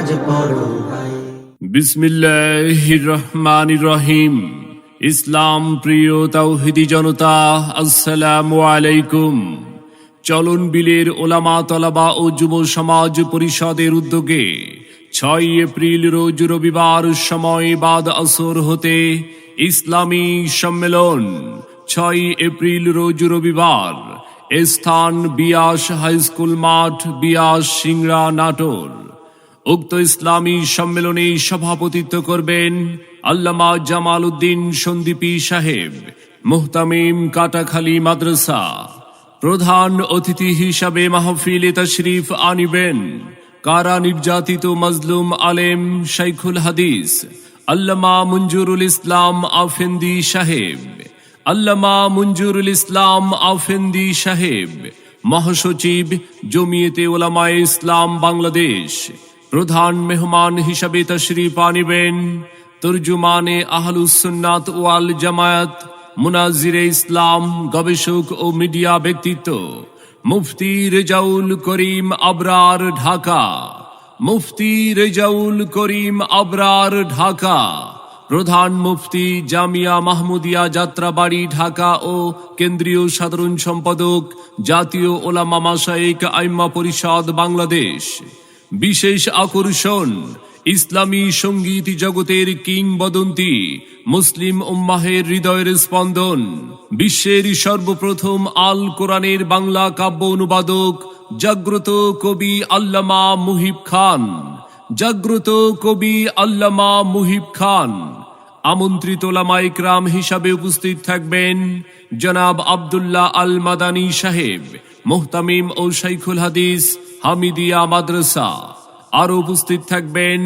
পড়ো রহমান রহিম ইসলাম প্রিয় তাওহিদি জনতা, আসসালামু আলাইকুম। চলন বিলের ওলামা, তলাবা ও যুব সমাজ পরিষদের উদ্যোগে ছয় এপ্রিল রোজ রবিবার সময় বাদ আসর হতে ইসলামী সম্মেলন ছয় এপ্রিল রোজ রবিবার। স্থান বিয়াস হাই স্কুল মাঠ, বিয়াস সিংড়া নাটোর। উক্ত ইসলামী সম্মেলনে সভাপতিত্ব করবেন আল্লামা জামাল উদ্দিন সন্দীপী সাহেব, মুহতামিম কাটাখালী মাদ্রাসা, প্রধান অতিথি হিসাবে মাহফিলে তশরিফ আনিবেন কারা নির্যাতিত মজলুম আলেম শাইখুল হাদিস, আল্লামা মঞ্জুরুল ইসলাম আফেন্দি সাহেব, আল্লামা মঞ্জুরুল ইসলাম আফেন্দি সাহেব, মহাসচিব জমিয়েতে ওলামায়ে ইসলাম বাংলাদেশ প্রধান মেহমান হিসাবে তশরিফ আনিবেন তর্জুমানে আহলুসুন্নাত ওয়াল জামায়াত, মুনাজিরে ইসলাম, গবেষক ও মিডিয়া ব্যক্তিত্ব, মুফতি রেজাউল করিম আবরার ঢাকা, মুফতি রেজাউল করিম আবরার ঢাকা, প্রধান মুফতি জামিয়া মাহমুদিয়া যাত্রাবাড়ি ঢাকা ও কেন্দ্রীয় সাধারণ সম্পাদক জাতীয় ওলামা মাসাইক আইম্মা পরিষদ বাংলাদেশ। বিশেষ আকর্ষণ, ইসলামী সংগীত জগতের কিংবদন্তি, মুসলিম উম্মাহের হৃদয়ের স্পন্দন, বিশ্বের সর্বপ্রথম আল কোরআনের বাংলা কাব্য অনুবাদক জাগ্রত কবি আল্লামা মুহিব খান, জাগ্রত কবি আল্লামা মুহিব খান। আমন্ত্রিত লামাইকরাম হিসাবে উপস্থিত থাকবেন জনাব আব্দুল্লাহ আল মাদানী সাহেব, মোহতামিম ও শাইখুল হাদিস হামিদিয়া মাদ্রাসা। আরও উপস্থিত থাকবেন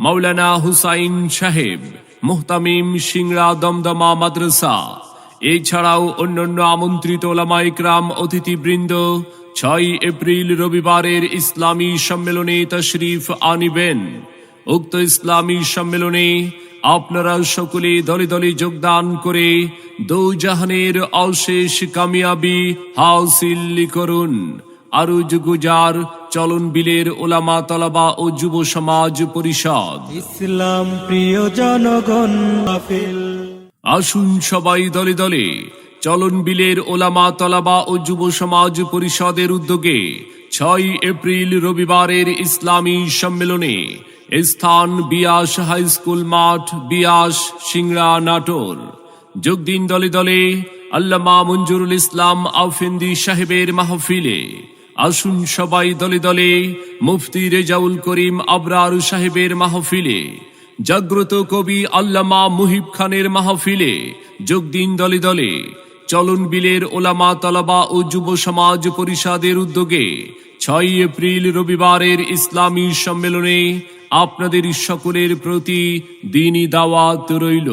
মাওলানা হুসাইন সাহেব, মোহতামিম সিংড়া দমদমা মাদ্রাসা। এছাড়াও অন্যান্য আমন্ত্রিত ওলামাইকরাম অতিথিবৃন্দ, ছয় এপ্রিল রবিবারের ইসলামী সম্মেলনে তশরিফ আনিবেন। উক্ত ইসলামী সম্মেলনে আপনারা সকলে দলে দলে যোগদান করে দৌজাহানের অশেষ কামিয়াবি হাসিল করুন। আরুজ গুজার চলন বিলের ওলামা তলাবা ও যুব সমাজ পরিষদ। ইসলাম প্রিয় জনগণ আসুন সবাই দলে দলে চলন বিলের ওলামা তলাবা ও যুব সমাজ পরিষদের উদ্যোগে ছয় এপ্রিল রবিবারের ইসলামী সম্মেলনে স্থান বিয়াস হাই স্কুল মাঠ বিয়াস সিংড়া নাটোর। যোগ দিন দলে দলে আল্লামা মঞ্জুরুল ইসলাম আফেন্দি সাহেবের মাহফিলে আসুন সবাই দলে দলে মুফতি রেজাউল করিম আবরার সাহেবের মাহফিলে, জাগ্রত কবি আল্লামা মুহিব খানের মাহফিলে যোগ দিন দলে দলে, চলন বিলের ওলামা তলাবা ও যুব সমাজ পরিষদের উদ্যোগে ছয় এপ্রিল রবিবারের ইসলামী সম্মেলনে আপনাদের সকলের প্রতি দিনই দাওয়াত রইল।